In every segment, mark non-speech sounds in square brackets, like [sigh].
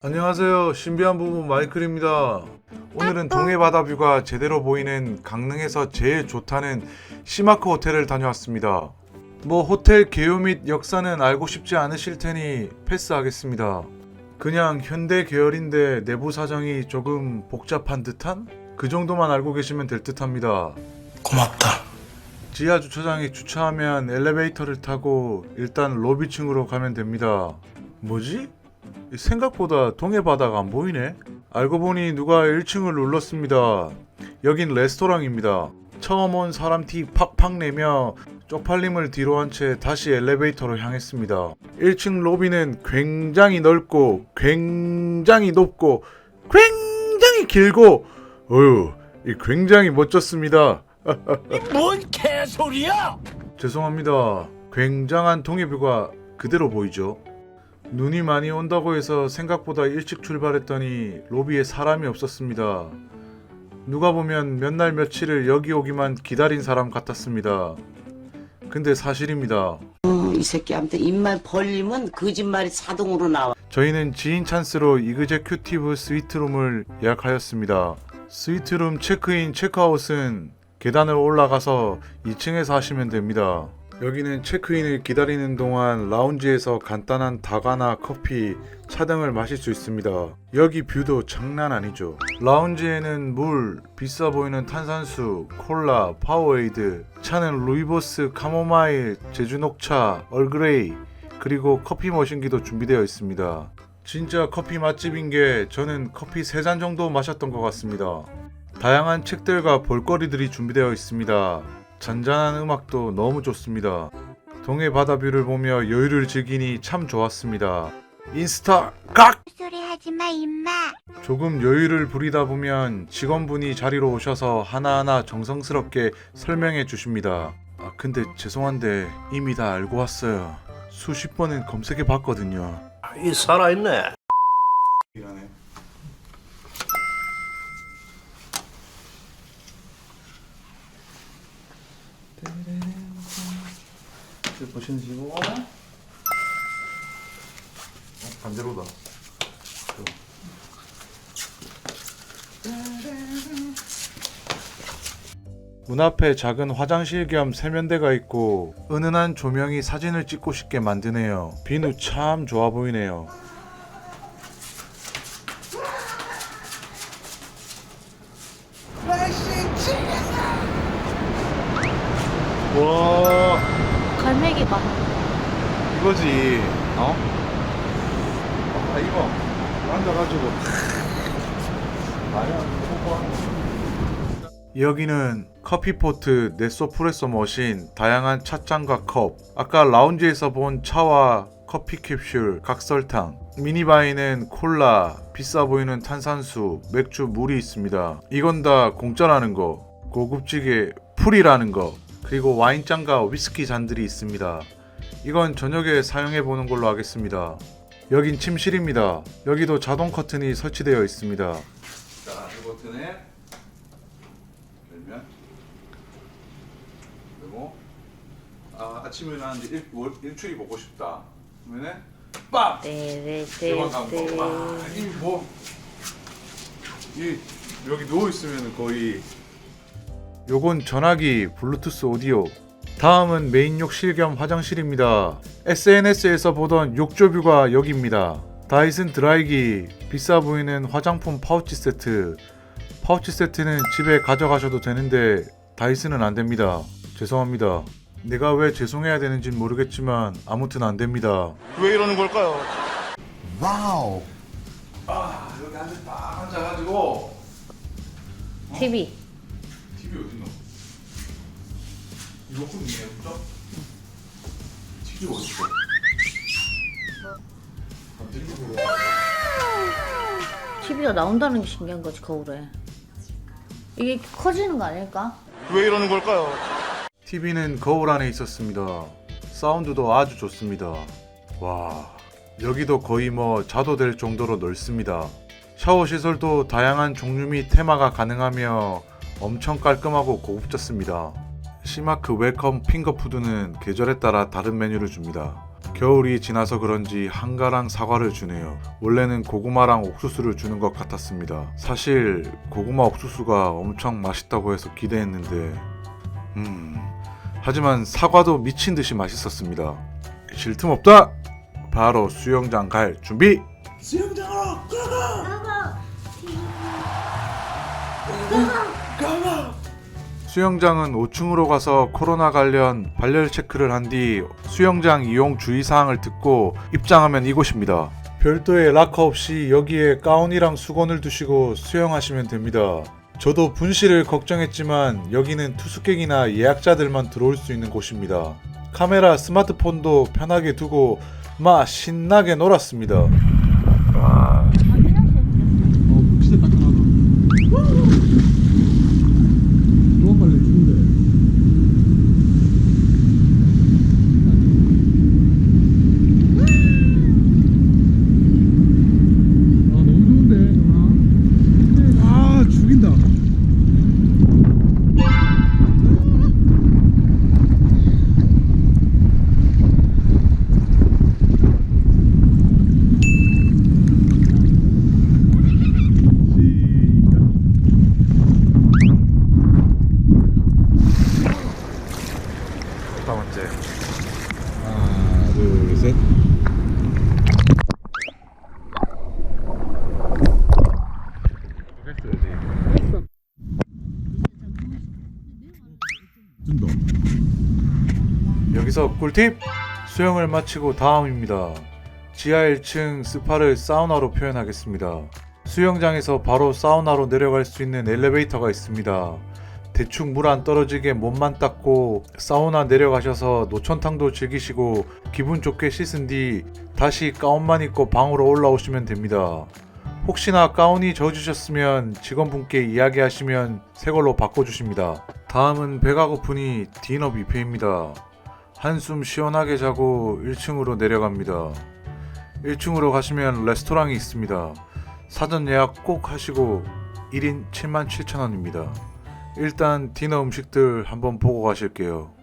안녕하세요. 신비한 부부 마이클입니다. 오늘은 동해 바다 뷰가 제대로 보이는 강릉에서 제일 좋다는 시마크 호텔을 다녀왔습니다. 뭐 호텔 개요 및 역사는 알고 싶지 않으실 테니 패스하겠습니다. 그냥 현대 계열인데 내부 사정이 조금 복잡한 듯한 그 정도만 알고 계시면 될 듯합니다. 고맙다. 지하 주차장에 주차하면 엘리베이터를 타고 일단 로비층으로 가면 됩니다. 뭐지? 생각보다 동해 바다가 안 보이네. 알고 보니 누가 1층을 눌렀습니다. 여긴 레스토랑입니다. 처음 온 사람 티 팍팍 내며 쪽팔림을 뒤로 한 채 다시 엘리베이터로 향했습니다. 1층 로비는 굉장히 넓고 굉장히 높고 굉장히 길고 어휴 이 굉장히 멋졌습니다. [laughs] 뭔 개소리야? 죄송합니다. 굉장한 동해뷰가 그대로 보이죠. 눈이 많이 온다고 해서 생각보다 일찍 출발했더니 로비에 사람이 없었습니다. 누가 보면 몇 날 며칠을 여기 오기만 기다린 사람 같았습니다. 근데 사실입니다. 어, 이 새끼한테 입만 벌리면 거짓말이 자동으로 나와. 저희는 지인 찬스로 이그제 큐티브 스위트룸을 예약하였습니다. 스위트룸 체크인 체크아웃은 계단을 올라가서 2층에서 하시면 됩니다. 여기는 체크인을 기다리는 동안 라운지에서 간단한 다가나 커피, 차 등을 마실 수 있습니다. 여기 뷰도 장난 아니죠. 라운지에는 물, 비싸 보이는 탄산수, 콜라, 파워에이드, 차는 루이보스 카모마일, 제주 녹차, 얼그레이, 그리고 커피 머신기도 준비되어 있습니다. 진짜 커피 맛집인 게 저는 커피 3잔 정도 마셨던 것 같습니다. 다양한 책들과 볼거리들이 준비되어 있습니다. 잔잔한 음악도 너무 좋습니다. 동해 바다 뷰를 보며 여유를 즐기니 참 좋았습니다. 인스타 깍! 소리 하지 마, 임마. 조금 여유를 부리다 보면 직원분이 자리로 오셔서 하나하나 정성스럽게 설명해 주십니다. 아, 근데 죄송한데 이미 다 알고 왔어요. 수십 번은 검색해 봤거든요. 이 살아있네. 보시는 지금 어? 반대로다. 문 앞에 작은 화장실 겸 세면대가 있고 은은한 조명이 사진을 찍고 싶게 만드네요. 비누 참 좋아 보이네요. 와 봐. 이거지. 어? 아 이거. 앉아가지고. 여기는 커피포트, 네소프레소 머신, 다양한 찻잔과 컵. 아까 라운지에서 본 차와 커피 캡슐, 각설탕. 미니바에는 콜라, 비싸 보이는 탄산수, 맥주, 물이 있습니다. 이건 다 공짜라는 거 고급지게 풀이라는 거 그리고 와인잔과 위스키 잔들이 있습니다 이건 저녁에 사용해 보는 걸로 하겠습니다. 여긴 침실입니다. 여기도 자동 커튼이 설치되어 있습니다. 자, 이 버튼에 열면 그리고 아, 아침에 일어났는데 일, 월- 일출이 보고 싶다. 그러면은 빡! 대박 감고 와, 이뭐 이 여기 누워 있으면 거의 요건 전화기 블루투스 오디오 다음은 메인 욕실 겸 화장실입니다. SNS에서 보던 욕조뷰가 여기입니다. 다이슨 드라이기, 비싸 보이는 화장품 파우치 세트. 파우치 세트는 집에 가져가셔도 되는데 다이슨은 안 됩니다. 죄송합니다. 내가 왜 죄송해야 되는지 모르겠지만 아무튼 안 됩니다. 왜 이러는 걸까요? 아 여기 앉아 딱 앉아가지고 TV. TV 어딨노? 있네, 그죠? TV 어딨어? 아, TV 보러 TV가 나온다는 게 신기한 거지, 거울에. 이게 커지는 거 아닐까? 왜 이러는 걸까요? TV는 거울 안에 있었습니다. 사운드도 아주 좋습니다. 와, 여기도 거의 뭐 자도 될 정도로 넓습니다. 샤워 시설도 다양한 종류 및 테마가 가능하며 엄청 깔끔하고 고급졌습니다. 시마크 웰컴 핑거푸드는 계절에 따라 다른 메뉴를 줍니다. 겨울이 지나서 그런지 한가랑 사과를 주네요. 원래는 고구마랑 옥수수를 주는 것 같았습니다. 사실 고구마 옥수수가 엄청 맛있다고 해서 기대했는데, 음, 하지만 사과도 미친 듯이 맛있었습니다. 쉴 틈 없다. 바로 수영장 갈 준비. 수영장 은 5층으로 가서 코로나 관련 발열 체크를 한 뒤 수영장 이용 주의사항을 듣고 입장하면 이곳입니다. 별도의 락커 없이 여기에 가운이랑 수건을 두시고 수영하시면 됩니다. 저도 분실을 걱정했지만 여기는 투숙객이나 예약자들만 들어올 수 있는 곳입니다. 카메라, 스마트폰도 편하게 두고 마 신나게 놀았습니다. 어, 진짜 따끈하다. 누가 빨래 주는데. 아, 너무 좋은데, 전화. 아, 죽인다. 첫 번째. 하나, 둘, 셋. 준다. 여기서 꿀팁! 수영을 마치고 다음입니다. 지하 1층 스파를 사우나로 표현하겠습니다. 수영장에서 바로 사우나로 내려갈 수 있는 엘리베이터가 있습니다. 대충 물 안 떨어지게 몸만 닦고 사우나 내려가셔서 노천탕도 즐기시고 기분 좋게 씻은 뒤 다시 가운만 입고 방으로 올라오시면 됩니다. 혹시나 가운이 젖으셨으면 직원분께 이야기하시면 새 걸로 바꿔주십니다. 다음은 배가 고프니 디너 뷔페입니다. 한숨 시원하게 자고 1층으로 내려갑니다. 1층으로 가시면 레스토랑이 있습니다. 사전 예약 꼭 하시고 1인 77,000원입니다. 일단 디너 음식들 한번 보고 가실게요.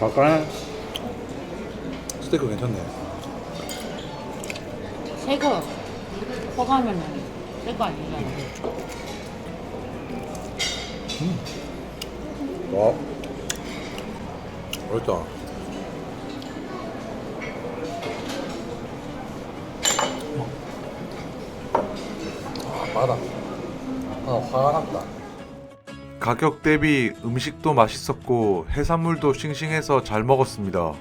갈까요? 스테이크 괜찮네. 새거 퍼가면은 새거 아니잖아. 와, 맛있다. 아, 마다. 아, 화가 났다. 가격 대비 음식도 맛있었고 해산물도 싱싱해서 잘 먹었습니다.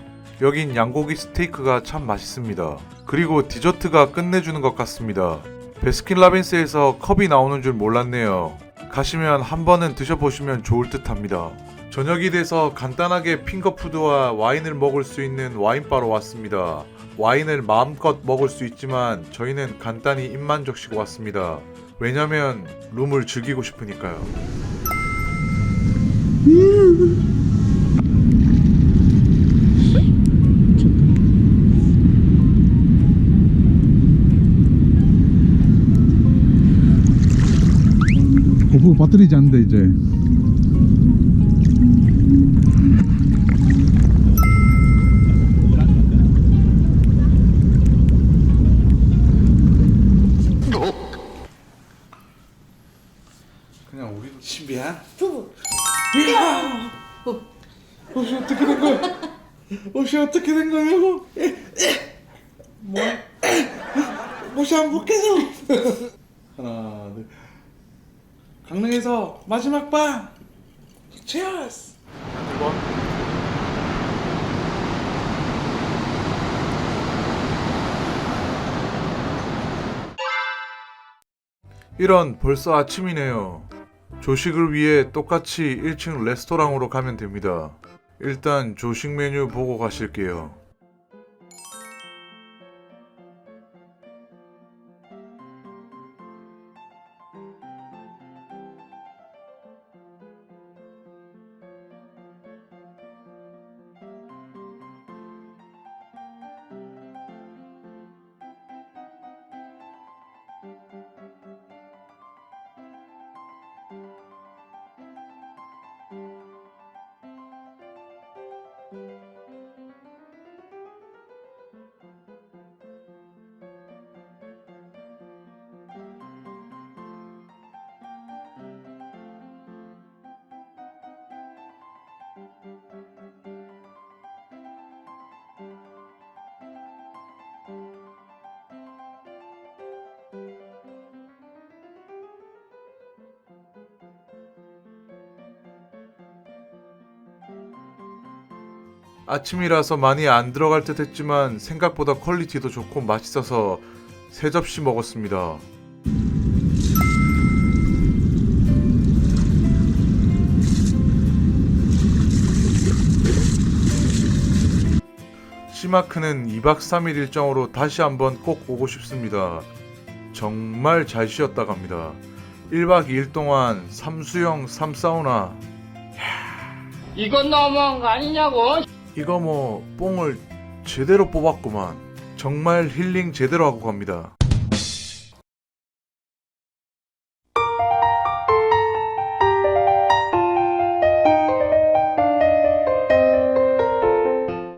여긴 양고기 스테이크가 참 맛있습니다. 그리고 디저트가 끝내주는 것 같습니다. 베스킨라빈스에서 컵이 나오는 줄 몰랐네요. 가시면 한 번은 드셔보시면 좋을 듯 합니다. 저녁이 돼서 간단하게 핑거푸드와 와인을 먹을 수 있는 와인바로 왔습니다. 와인을 마음껏 먹을 수 있지만 저희는 간단히 입만 적시고 왔습니다. 왜냐면 룸을 즐기고 싶으니까요. 고프 배터리지 않는데 이제 그냥 우리도 신비야 부부. 옷이 어떻게 된 거야? 옷이 어떻게 된 거냐고 뭐? 옷이 안 벗겨져. 하나 둘. 강릉에서 마지막 밤 체어스 이런 벌써 아침이네요. 조식을 위해 똑같이 1층 레스토랑으로 가면 됩니다. 일단 조식 메뉴 보고 가실게요. 아침이라서 많이 안 들어갈 듯 했지만 생각보다 퀄리티도 좋고 맛있어서 세 접시 먹었습니다. 시마크는 2박 3일 일정으로 다시 한번 꼭 오고 싶습니다. 정말 잘 쉬었다 갑니다. 1박 2일 동안 삼수영 삼사우나 이건 너무한 거 아니냐고. 이거 뭐 뽕을 제대로 뽑았구만. 정말 힐링 제대로 하고 갑니다.